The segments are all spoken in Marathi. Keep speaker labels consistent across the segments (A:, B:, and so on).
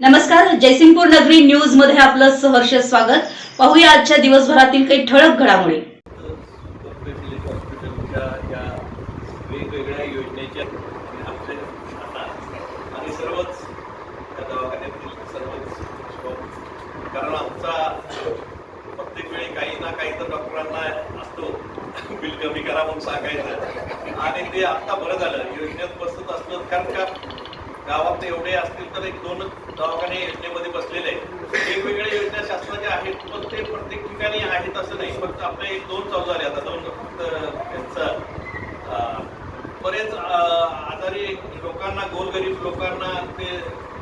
A: नमस्कार जयसिंगपूर नगरी न्यूजमध्ये आपलं सहर्ष स्वागत. पाहूया आजच्या दिवसभरातील काही ठळक घडामोडी.
B: हॉस्पिटलच्या या वेगवेगळ्या योजनेच्या आमचे आता आणि सर्वच त्या दवाखान्यातील सर्वच कारण आमचा प्रत्येक वेळी काही ना काही तर डॉक्टरांना असतो बिल कमी करा म्हणून सांगायचं. आणि ते आता बरं झालं. योजनेत बसत असलं कारण का? गावात एवढे असतील तर एक दोन दवाखाने योजनेमध्ये बसलेले आहेत. वेगवेगळ्या योजना शासनाच्या आहेत पण ते प्रत्येक ठिकाणी आहेत असं नाही. फक्त आपले एक दोन चालू झाले आता. दोन फक्त त्यांचं बरेच आजारी लोकांना गोरगरीब लोकांना ते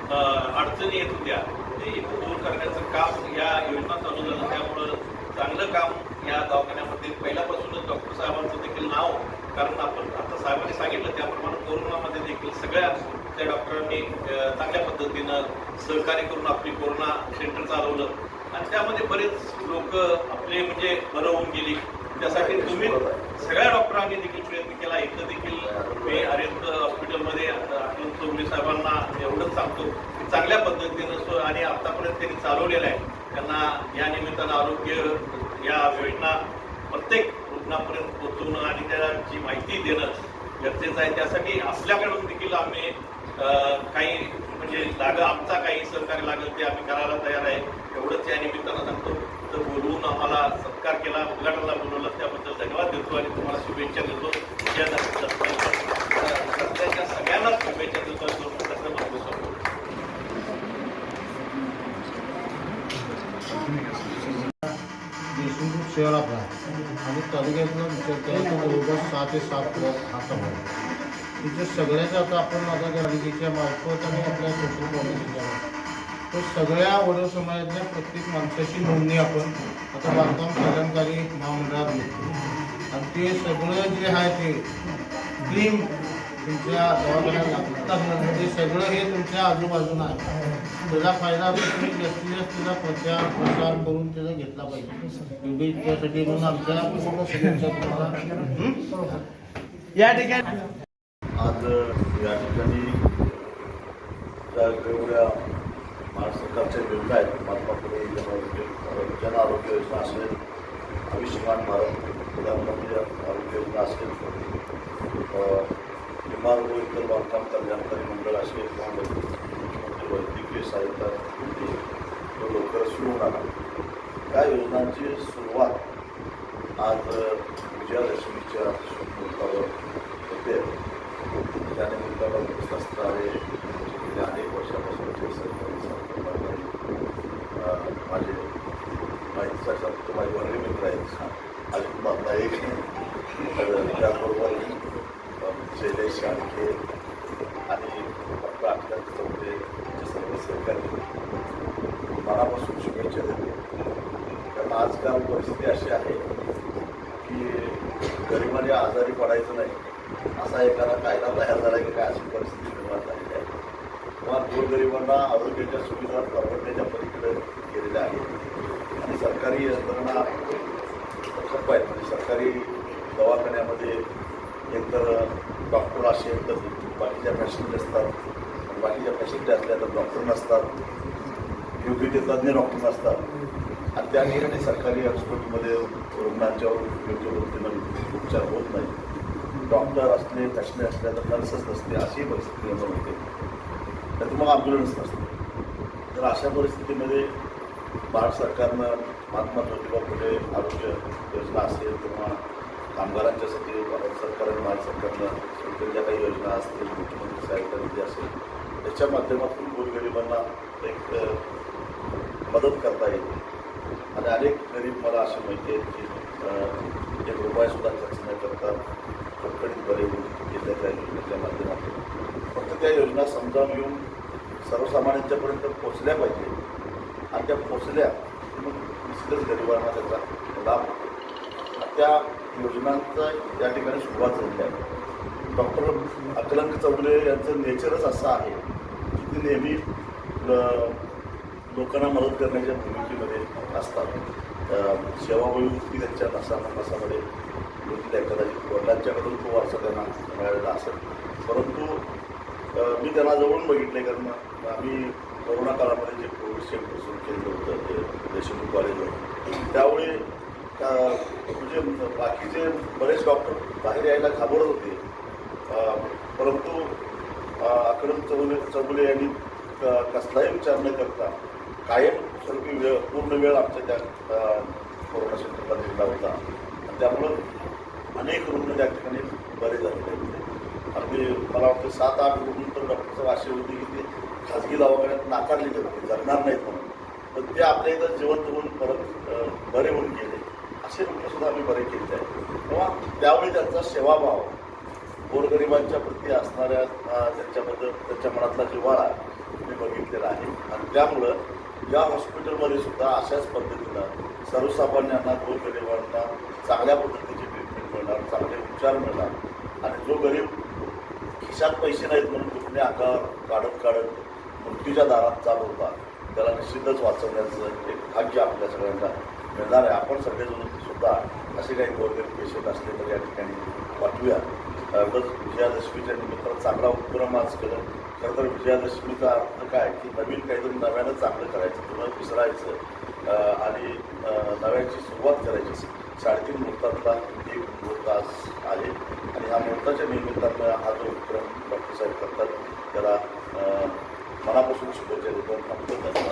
B: अं, अडचणी येत होत्या. ते दूर करण्याचं काम या योजना चालू झालं त्यामुळं चांगलं काम या दवाखान्यामध्ये. पहिल्यापासूनच डॉक्टर साहेबांचं देखील नाव कारण आपण आता साहेबांनी सांगितलं त्याप्रमाणे कोरोनामध्ये देखील सगळ्या त्या डॉक्टरांनी चांगल्या पद्धतीनं सहकार्य करून आपली कोरोना सेंटर चालवलं. आणि त्यामध्ये बरेच लोक आपले म्हणजे बरं होऊन गेली. त्यासाठी तुम्ही सगळ्या डॉक्टरांनी देखील प्रयत्न केला. इथं देखील मी अरिहंत हॉस्पिटलमध्ये आपण चौगले साहेबांना एवढंच सांगतो की चांगल्या पद्धतीनं सो आणि आतापर्यंत त्यांनी चालवलेलं आहे. त्यांना या निमित्तानं आरोग्य या योजना प्रत्येक रुग्णापर्यंत पोहोचवणं आणि त्याची माहिती देणं गरजेचं आहे त्यासाठी आपल्याकडून देखील आम्ही काही म्हणजे लाग आमचा काही सहकार्य लागेल ते आम्ही करायला तयार आहे. एवढंच या निमित्तानं सांगतो. तर बोलवून आम्हाला सत्कार केला उद्घाटनाला बोलवलं त्याबद्दल धन्यवाद देतो आणि तुम्हाला शुभेच्छा देतो. या सगळ्यांनाच
C: शहरात शहर आणि तालुक्यातलं विचार जवळपास सहा ते सात प्लॉट हा समाज तिथे सगळ्याच आता आपण आता पालिकेच्या मार्फत आणि आपल्या सोशल कॉलेजच्या तर सगळ्या वडील समाजातल्या प्रत्येक माणसाची नोंदणी आपण आता बांधकाम कल्याणकारी महामंडळात घेतो. आणि ते सगळं जे आहे ते क्लीम तुमच्या दवाखान्यात लागतं ते सगळं हे तुमच्या आजूबाजूला आहे. त्याचा फायदा तुम्ही जास्तीत जास्त त्याचा प्रचार प्रसार करून त्याचा घेतला पाहिजे. एवढी त्यासाठी म्हणून आमच्या पूर्ण शुभेच्छा तुम्हाला. हं?
D: या ठिकाणी.
E: आज या ठिकाणी वेगवेगळ्या भारत सरकारच्या योजना आहेत महात्मा फुले जन आरोग्य जन आरोग्य योजना असेल आयुष्यमान भारत प्रधानमंत्री आरोग्य योजना असेल किंवा व इतर बांधकाम कल्याणकारी मंडळ असे किंवा मुख्यमंत्री वैद्यकीय सहायता तो लवकर सुरू होणार आहे. या योजनांची सुरुवात आज विजयादशमीच्या शुभमुहूर्तावर होते. त्यानिमित्तानं उपस्थित असणारे गेल्या अनेक वर्षापासून ते सरकारी संस्थापना माझे माहितीचा शब्द माझे वर्ग मित्र आहेत. अजित नाईक तर त्या शैलेश आणि डॉक्टर अखिलांत चौधरी सर्व सहकारी मनापासून शुभेच्छा देते कारण आजकाल परिस्थिती अशी आहे की गरिबाने आजारी पडायचं नाही असा एखादा कायदा तयार झाला की काय अशी परिस्थिती निर्माण झालेली आहे किंवा गोरगरिबांना आरोग्याच्या सुविधा परवडण्याच्या पलीकडे गेलेल्या आहेत आणि सरकारी यंत्रणा ठप्प आहेत म्हणजे सरकारी दवाखान्यामध्ये एकतर डॉक्टर असेल तर बाकीच्या फॅसिलिटी असतात. बाकीच्या फॅसिलिटी असल्या तर डॉक्टर नसतात. योग्य ते तज्ज्ञ डॉक्टर नसतात. आणि त्या ठिकाणी सरकारी हॉस्पिटलमध्ये रुग्णांच्यावर योग्य पद्धतीनं उपचार होत नाही. डॉक्टर असले फॅसिलिटी असल्या तर नर्सच नसते अशी परिस्थिती निर्माण होते. तर मग ॲम्ब्युलन्स नसते. तर अशा परिस्थितीमध्ये भारत सरकारनं महात्मा ज्योतिबा फुले आरोग्य योजना असेल किंवा कामगारांच्यासाठी भारत सरकार भारत सरकारनं सुरू ज्या काही योजना असतील मुख्यमंत्री साहेबांनी असेल त्याच्या माध्यमातून गोरगरिबांना एक मदत करता येते आणि अनेक गरीब मला अशी माहिती आहेत की एक रुपयासुद्धा खर्च न करता कडकडीत बरे होऊन येत्या त्या योजनेच्या माध्यमातून. फक्त त्या योजना समजावून घेऊन सर्वसामान्यांच्यापर्यंत पोचल्या पाहिजे. आणि त्या पोचल्या मग निश्चितच गरिबांना त्याचा लाभ होतो. त्या योजनांचा या ठिकाणी सुरुवात झाली आहे. डॉक्टर अकलंक चौगले यांचं नेचरच असं आहे की ते नेहमी लोकांना मदत करण्याच्या भूमिकेमध्ये असतात. अं, सेवाभावी त्यांच्या नसा नसामध्ये कदाचित वडिलांच्याकडून तो वारसा त्यांना मिळालेला असेल. परंतु मी त्यांना जवळून बघितले कारण आम्ही कोरोना काळामध्ये जे कोविड सेंटर सुरू केलं होतं ते देशमुख कॉलेजवर त्यावेळी म्हणजे बाकीचे बरेच डॉक्टर बाहेर यायला घाबरत होते. परंतु अं, चौले चौगुले यांनी क- कसलाही विचार न करता कायम स्वरूपी वेळ पूर्ण वेळ आमच्या त्या कोरोना सेंटरला दिला होता. त्यामुळं अनेक रुग्ण त्या ठिकाणी बरे झालेले होते. अगदी मला वाटतं सात आठ रुग्ण तर डॉक्टरचं असे होते की ते खाजगी दवाखान्यात नाकारलेले होते जगणार नाहीत म्हणून. पण ते आपल्या इथं जिवंत होऊन परत बरे होऊन गेले. असे रुपये सुद्धा आम्ही बरे केले आहे. तेव्हा त्यावेळी त्यांचा सेवाभाव गोरगरिबांच्या प्रती असणाऱ्या त्यांच्याबद्दल त्यांच्या मनातला जिव्हाळा मी बघितलेला आहे. आणि त्यामुळं या हॉस्पिटलमध्ये सुद्धा अशाच पद्धतीनं सर्वसामान्यांना गोरगरिबांना चांगल्या पद्धतीची ट्रीटमेंट मिळणार चांगले उपचार मिळणार. आणि जो गरीब खिशात पैसे नाहीत म्हणून दुखणे आकार काढत काढत मृत्यूच्या दारात चालू होता त्याला निश्चितच वाचवण्याचं एक भाग्य आपल्या सगळ्यांना मिळणार आहे. आपण सगळेजण सुद्धा असे काही गोरगरीब पेशंट असले तर या ठिकाणी पाठवूया. एवढंच विजयादशमीच्या निमित्तानं चांगला उपक्रम आज केलं. खरं तर विजयादशमीचा अर्थ काय? की नवीन काहीतरी नव्यानं चांगलं करायचं पुन्हा विसरायचं आणि नव्याची सुरुवात करायची. साडेतीन मुहूर्तातला एक मुहूर्त आज आहे. आणि ह्या मुहूर्ताच्या निमित्तानं हा जो उपक्रम डॉक्टर साहेब करतात त्याला मनापासून शुभेच्छा देतो. आपलं धन्यवाद